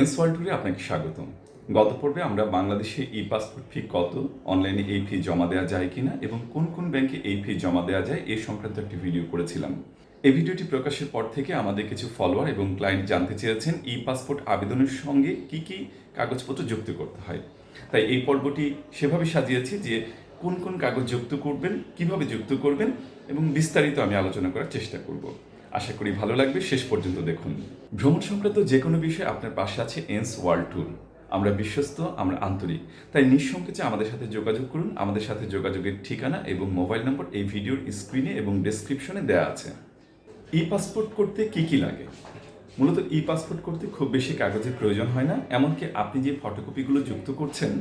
এনসওয়াল ট্যুরে আপনাকে স্বাগতম। গত পর্বে আমরা বাংলাদেশে ই পাসপোর্ট ফি কত, অনলাইনে এই ফি জমা দেওয়া যায় কিনা এবং কোন কোন ব্যাংকে এই ফি জমা দেওয়া যায় এই সংক্রান্ত একটি ভিডিও করেছিলাম। এই ভিডিওটি প্রকাশের পর থেকে আমাদের কিছু ফলোয়ার এবং ক্লায়েন্ট জানতে চেয়েছেন ই পাসপোর্ট আবেদনের সঙ্গে কি কি কাগজপত্র যুক্ত করতে হয়। তাই এই পর্বটি সেভাবে সাজিয়েছি যে কোন কোন কাগজ যুক্ত করবেন, কীভাবে যুক্ত করবেন এবং বিস্তারিত আমি আলোচনা করার চেষ্টা করব। আশা করি ভালো লাগবে। শেষ পর্যন্ত দেখুন। ভ্রমণ সংক্রান্ত যে কোনো বিষয়ে আপনার পাশে আছে এন্স ওয়ার্ল্ড ট্যুর। আমরা বিশ্বস্ত, আমরা আন্তরিক। তাই নিঃসংকোচে আমাদের সাথে যোগাযোগ করুন। আমাদের সাথে যোগাযোগের ঠিকানা এবং মোবাইল নম্বর এই ভিডিওর স্ক্রিনে এবং ডেসক্রিপশনে দেওয়া আছে। ই পাসপোর্ট করতে কি কি লাগে? মূলত ই পাসপোর্ট করতে খুব বেশি কাগজের প্রয়োজন হয় না। এমনকি আপনি যে ফটোকপিগুলো যুক্ত করছেন,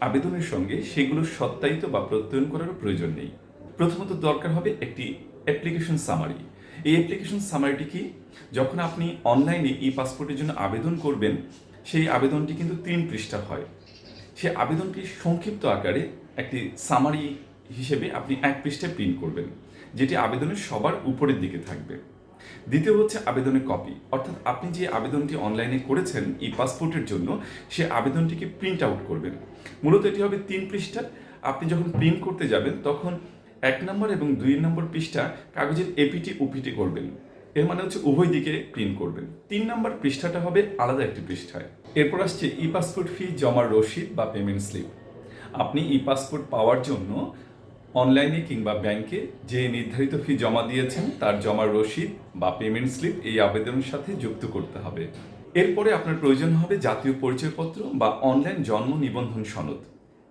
আবেদনের সঙ্গে সেগুলো সত্যায়িত বা প্রত্যয়ন করারও প্রয়োজন নেই। প্রথমত দরকার হবে একটি অ্যাপ্লিকেশন সামারি। এই অ্যাপ্লিকেশন সামারিটি কি? যখন আপনি অনলাইনে ই পাসপোর্টের জন্য আবেদন করবেন, সেই আবেদনটি কিন্তু তিন পৃষ্ঠা হয়। সেই আবেদনটি সংক্ষিপ্ত আকারে একটি সামারি হিসেবে আপনি এক পৃষ্ঠায় প্রিন্ট করবেন, যেটি আবেদনের সবার উপরের দিকে থাকবে। দ্বিতীয় হচ্ছে আবেদনের কপি অর্থাৎ আপনি যে আবেদনটি অনলাইনে করেছেন ই পাসপোর্টের জন্য, সে আবেদনটিকে প্রিন্ট আউট করবেন। মূলত এটি হবে তিন পৃষ্ঠার। আপনি যখন প্রিন্ট করতে যাবেন, তখন এক নম্বর এবং দুই নম্বর পৃষ্ঠা কাগজের এপিটি উপিটি করবেন। এর মানে হচ্ছে উভয় দিকে প্রিন্ট করবেন। তিন নম্বর পৃষ্ঠাটা হবে আলাদা একটি পৃষ্ঠায়। এরপর আসছে ই পাসপোর্ট ফি জমার রসিদ বা পেমেন্ট স্লিপ আপনি ই পাসপোর্ট পাওয়ার জন্য অনলাইনে কিংবা ব্যাংকে যে নির্ধারিত ফি জমা দিয়েছেন, তার জমার রসিদ বা পেমেন্ট স্লিপ এই আবেদনের সাথে যুক্ত করতে হবে। এরপরে আপনার প্রয়োজন হবে জাতীয় পরিচয়পত্র বা অনলাইন জন্ম নিবন্ধন সনদ।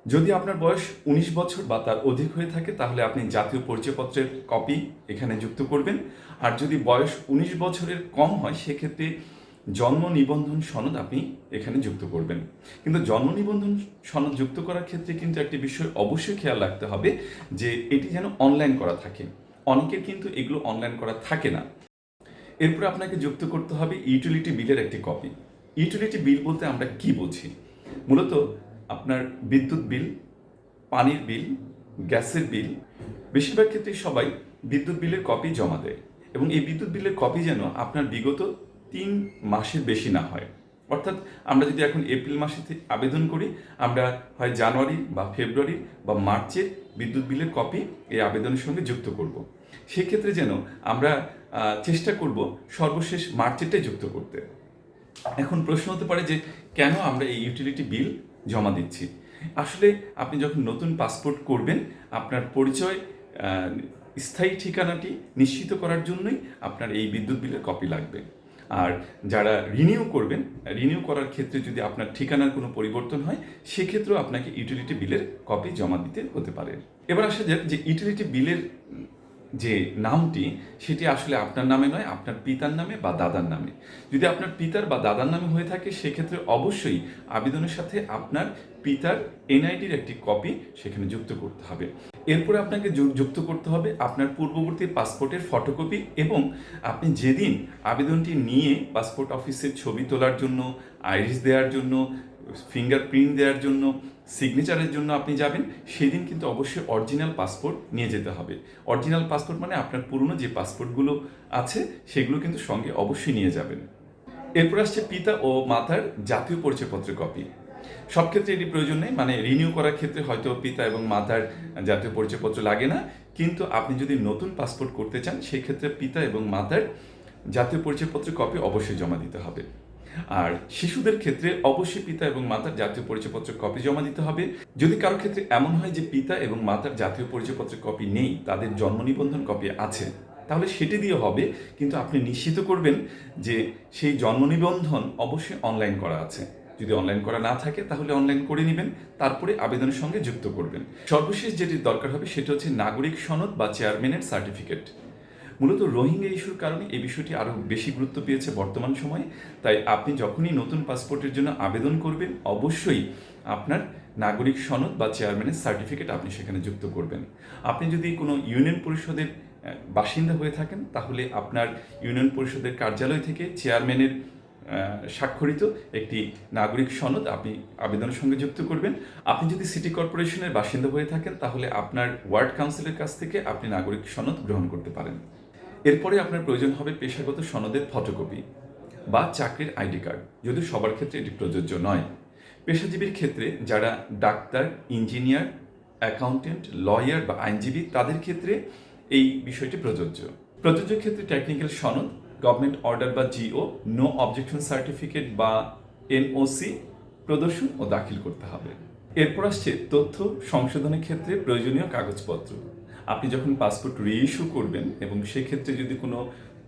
যদি আপনার বয়স উনিশ বছর বা তার অধিক হয়ে থাকে, তাহলে আপনি জাতীয় পরিচয়পত্রের কপি এখানে যুক্ত করবেন। আর যদি বয়স উনিশ বছরের কম হয়, সেক্ষেত্রে জন্ম নিবন্ধন সনদ আপনি এখানে যুক্ত করবেন। কিন্তু জন্ম নিবন্ধন সনদ যুক্ত করার ক্ষেত্রে কিন্তু একটি বিষয় অবশ্যই খেয়াল রাখতে হবে যে এটি যেন অনলাইন করা থাকে। অনেকের কিন্তু এগুলো অনলাইন করা থাকে না। এরপরে আপনাকে যুক্ত করতে হবে ইউটিলিটি বিলের একটি কপি। ইউটিলিটি বিল বলতে আমরা কি বুঝি? মূলত আপনার বিদ্যুৎ বিল, পানির বিল, গ্যাসের বিল, বেশিরভাগ ক্ষেত্রে সবাই বিদ্যুৎ বিলের কপি জমা দেয় এবং এই বিদ্যুৎ বিলের কপি যেন আপনার বিগত তিন মাসের বেশি না হয়। অর্থাৎ আমরা যদি এখন এপ্রিল মাসে আবেদন করি, আমরা হয় জানুয়ারি বা ফেব্রুয়ারি বা মার্চের বিদ্যুৎ বিলের কপি এই আবেদনের সঙ্গে যুক্ত করব। সেক্ষেত্রে যেন আমরা চেষ্টা করব সর্বশেষ মার্চেরটাই যুক্ত করতে। এখন প্রশ্ন হতে পারে যে কেন আমরা এই ইউটিলিটি বিল জমা দিচ্ছি। আসলে আপনি যখন নতুন পাসপোর্ট করবেন, আপনার পরিচয় স্থায়ী ঠিকানাটি নিশ্চিত করার জন্যই আপনার এই বিদ্যুৎ বিলের কপি লাগবে। আর যারা রিনিউ করবেন, রিনিউ করার ক্ষেত্রে যদি আপনার ঠিকানার কোনো পরিবর্তন হয়, সেক্ষেত্রেও আপনাকে ইউটিলিটি বিলের কপি জমা দিতে হতে পারে। এবার আসা যাক যে ইউটিলিটি বিলের যে নামটি, সেটি আসলে আপনার নামে নয়, আপনার পিতার নামে বা দাদার নামে। যদি আপনার পিতার বা দাদার নামে হয়ে থাকে, সেক্ষেত্রে অবশ্যই আবেদনের সাথে আপনার পিতার এনআইডির একটি কপি সেখানে যুক্ত করতে হবে। এরপরে আপনাকে যুক্ত করতে হবে আপনার পূর্ববর্তী পাসপোর্টের ফটোকপি এবং আপনি যেদিন আবেদনটি নিয়ে পাসপোর্ট অফিসের ছবি তোলার জন্য আইরিস দেওয়ার জন্য, ফিঙ্গারপ্রিন্ট দেওয়ার জন্য সিগনেচারের জন্য আপনি যাবেন, সেদিন কিন্তু অবশ্যই অরিজিনাল পাসপোর্ট নিয়ে যেতে হবে। অরিজিনাল পাসপোর্ট মানে আপনার পুরনো যে পাসপোর্টগুলো আছে, সেগুলো কিন্তু সঙ্গে অবশ্যই নিয়ে যাবেন। এরপর আসছে পিতা ও মাতার জাতীয় পরিচয়পত্রের কপি সব ক্ষেত্রে এটি প্রয়োজন নেই মানে রিনিউ করার ক্ষেত্রে হয়তো পিতা এবং মাতার জাতীয় পরিচয়পত্র লাগে না, কিন্তু আপনি যদি নতুন পাসপোর্ট করতে চান, সেক্ষেত্রে পিতা এবং মাতার জাতীয় পরিচয়পত্রের কপি অবশ্যই জমা দিতে হবে। আর শিশুদের ক্ষেত্রে অবশ্যই পিতা এবং মাতার জাতীয় পরিচয়পত্রের কপি জমা দিতে হবে। যদি কারও ক্ষেত্রে এমন হয় যে পিতা এবং মাতার জাতীয় পরিচয়পত্রের কপি নেই, তাদের জন্ম নিবন্ধন কপি আছে, তাহলে সেটি দিয়ে হবে, কিন্তু আপনি নিশ্চিত করবেন যে সেই জন্ম নিবন্ধন অবশ্যই অনলাইন করা আছে। যদি অনলাইন করা না থাকে, তাহলে অনলাইন করে নেবেন, তারপরে আবেদনের সঙ্গে যুক্ত করবেন। সর্বশেষ যেটি দরকার হবে, সেটা হচ্ছে নাগরিক সনদ বা চেয়ারম্যানের সার্টিফিকেট মূলত রোহিঙ্গা ইস্যুর কারণে এই বিষয়টি আরও বেশি গুরুত্ব পেয়েছে বর্তমান সময়ে। তাই আপনি যখনই নতুন পাসপোর্টের জন্য আবেদন করবেন, অবশ্যই আপনার নাগরিক সনদ বা চেয়ারম্যানের সার্টিফিকেট আপনি সেখানে যুক্ত করবেন। আপনি যদি কোনো ইউনিয়ন পরিষদের বাসিন্দা হয়ে থাকেন, তাহলে আপনার ইউনিয়ন পরিষদের কার্যালয় থেকে চেয়ারম্যানের স্বাক্ষরিত একটি নাগরিক সনদ আপনি আবেদনের সঙ্গে যুক্ত করবেন। আপনি যদি সিটি কর্পোরেশনের বাসিন্দা হয়ে থাকেন, তাহলে আপনার ওয়ার্ড কাউন্সিলের কাছ থেকে আপনি নাগরিক সনদ গ্রহণ করতে পারেন। এরপরে আপনার প্রয়োজন হবে পেশাগত সনদের ফটোকপি বা চাকরির আইডি কার্ড, যদিও সবার ক্ষেত্রে এটি প্রযোজ্য নয়। পেশাজীবীর ক্ষেত্রে যারা ডাক্তার, ইঞ্জিনিয়ার, অ্যাকাউন্টেন্ট, লয়ার বা আইনজীবী, তাদের ক্ষেত্রে এই বিষয়টি প্রযোজ্য। প্রযোজ্য ক্ষেত্রে টেকনিক্যাল সনদ, গভর্নমেন্ট অর্ডার বা জিও, নো অবজেকশন সার্টিফিকেট বা এনওসি প্রদর্শন ও দাখিল করতে হবে। এরপর আসছে তথ্য সংশোধনের ক্ষেত্রে প্রয়োজনীয় কাগজপত্র। আপনি যখন পাসপোর্ট রিইস্যু করবেন এবং সেক্ষেত্রে যদি কোনো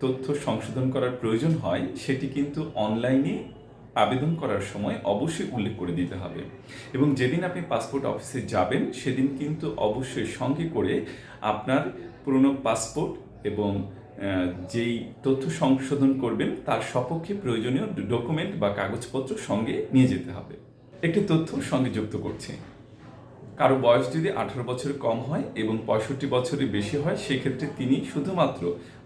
তথ্য সংশোধন করার প্রয়োজন হয়, সেটি কিন্তু অনলাইনে আবেদন করার সময় অবশ্যই উল্লেখ করে দিতে হবে। এবং যেদিন আপনি পাসপোর্ট অফিসে যাবেন, সেদিন কিন্তু অবশ্যই সঙ্গে করে আপনার পুরনো পাসপোর্ট এবং যেই তথ্য সংশোধন করবেন, তার সপক্ষে প্রয়োজনীয় ডকুমেন্ট বা কাগজপত্র সঙ্গে নিয়ে যেতে হবে। একটি তথ্য সঙ্গে যুক্ত করছি। কারও বয়স যদি আঠারো বছর কম হয় এবং পঁয়ষট্টি বছরের বেশি হয়, সেক্ষেত্রে তিনি শুধুমাত্র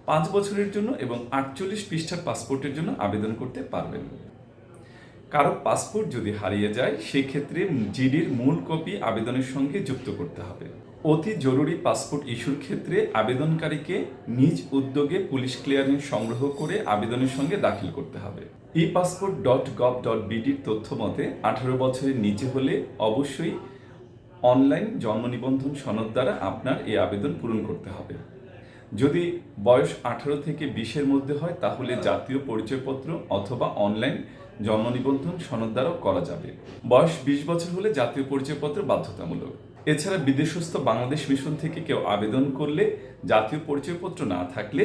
পাঁচ বছরের জন্য এবং আটচল্লিশ পৃষ্ঠার পাসপোর্টের জন্য আবেদন করতে পারবেন। কারও পাসপোর্ট যদি হারিয়ে যায়, সেক্ষেত্রে জিডির মূল কপি আবেদনের সঙ্গে যুক্ত করতে হবে। অতি জরুরি পাসপোর্ট ইস্যুর ক্ষেত্রে আবেদনকারীকে নিজ উদ্যোগে পুলিশ ক্লিয়ারেন্স সংগ্রহ করে আবেদনের সঙ্গে দাখিল করতে হবে। E passport dot gov dot বিডির তথ্য মতে, আঠারো বছরের নিচে হলে অবশ্যই অনলাইন জন্ম নিবন্ধন সনদ দ্বারা আপনার এই আবেদন পূরণ করতে হবে। যদি বয়স আঠারো থেকে বিশের মধ্যে হয়, তাহলে জাতীয় পরিচয়পত্র অথবা অনলাইন জন্ম নিবন্ধন সনদ দ্বারাও করা যাবে। বয়স বিশ বছর হলে জাতীয় পরিচয়পত্র বাধ্যতামূলক। এছাড়া বিদেশস্থ বাংলাদেশ মিশন থেকে কেউ আবেদন করলে জাতীয় পরিচয়পত্র না থাকলে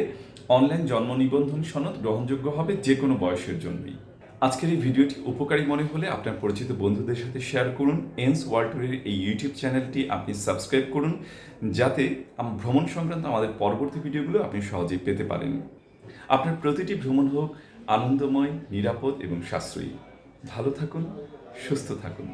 অনলাইন জন্ম নিবন্ধন সনদ গ্রহণযোগ্য হবে যে কোনো বয়সের জন্যই। আজকের এই ভিডিওটি উপকারী মনে হলে আপনার পরিচিত বন্ধুদের সাথে শেয়ার করুন। এন্স ওয়ার্ল্ডের এই ইউটিউব চ্যানেলটি আপনি সাবস্ক্রাইব করুন, যাতে ভ্রমণ সংক্রান্ত আমাদের পরবর্তী ভিডিওগুলো আপনি সহজেই পেতে পারেন। আপনার প্রতিটি ভ্রমণ হোক আনন্দময়, নিরাপদ এবং সাশ্রয়ী। ভালো থাকুন, সুস্থ থাকুন।